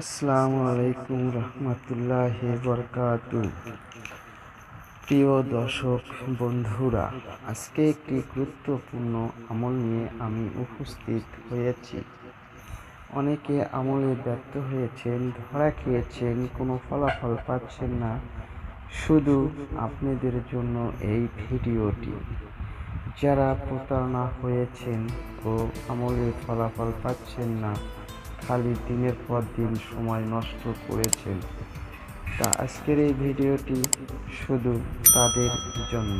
আসসালামু আলাইকুম রহমতুল্লাহ বরকাতু। প্রিয় দর্শক বন্ধুরা, আজকে একটি গুরুত্বপূর্ণ আমল নিয়ে আমি উপস্থিত হয়েছি। অনেকে আমলে ব্যর্থ হয়েছেন, ধরা খেয়েছেন, কোনো ফলাফল পাচ্ছেন না। শুধু আপনাদের জন্য এই ভিডিওটি। যারা প্রতারণা হয়েছেন ও আমলে ফলাফল পাচ্ছেন না খালি দিনের পর দিন সময় নষ্ট করেছেন। তা আজকের এই ভিডিওটি শুধু তাদের জন্য।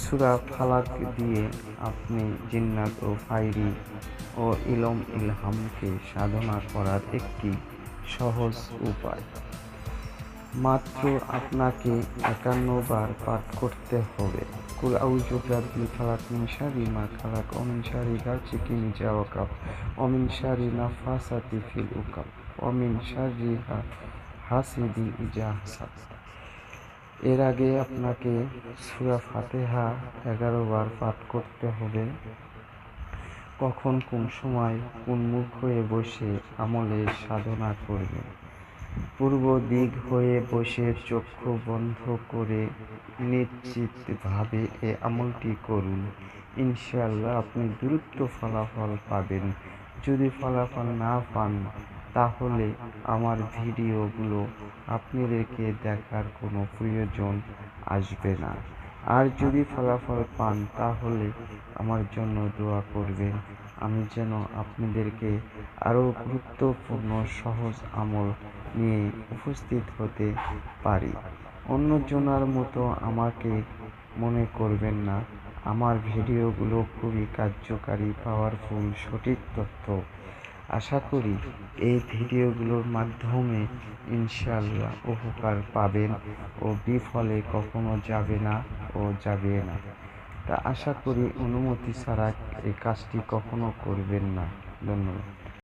সুরা ফালাক দিয়ে আপনি জিন্নাত ও ফাইরি ও ইলম ইলহামকে সাধনা করার একটি সহজ উপায়। মাত্র আপনাকে একান্ন বার পাঠ করতে হবে। কুল আউযু বিরাব্বিল ফালাক মিন শাররি মা খালাক ওয়া মিন শাররি গাসিকিন ইযা ওয়াকাব ওয়া মিন শাররি নাফাসাতি ফিল উকাব ওয়া মিন শাররি হাসিদিন ইযা হাসাদ এর আগে আপনাকে সূরা ফাতিহা এগারো বার পাঠ করতে হবে। কখন কোন সময় কোন মুখ হয়ে বসে আমলে সাধনা করবেন? পূর্ব দিক হয়ে বসে চক্ষু বন্ধ করে নিশ্চিতভাবে এ আমলটি করুন। ইনশাল্লাহ আপনি দ্রুত ফলাফল পাবেন। যদি ফলাফল না পান, তাহলে আমার ভিডিওগুলো আপনাদেরকে দেখার কোনো প্রয়োজন আসবে না। আর যদি ফলাফল পান, তাহলে আমার জন্য দোয়া করবেন। আমি যেন আপনাদেরকে আরও গুরুত্বপূর্ণ সহজ আমল নিয়ে উপস্থিত হতে পারি। অন্যজনার মতো আমাকে মনে করবেন না। আমার ভিডিওগুলো খুবই কার্যকারী পাওয়ারফুল সঠিক তথ্য। আশা করি এই ভিডিওগুলোর মাধ্যমে ইনশাল্লাহ উপকার পাবেন ও বিফলে কখনো যাবে না। ও যাবে না। তা আশা করি অনুমতি ছাড়া এই কাজটি কখনো করবেন না। ধন্যবাদ।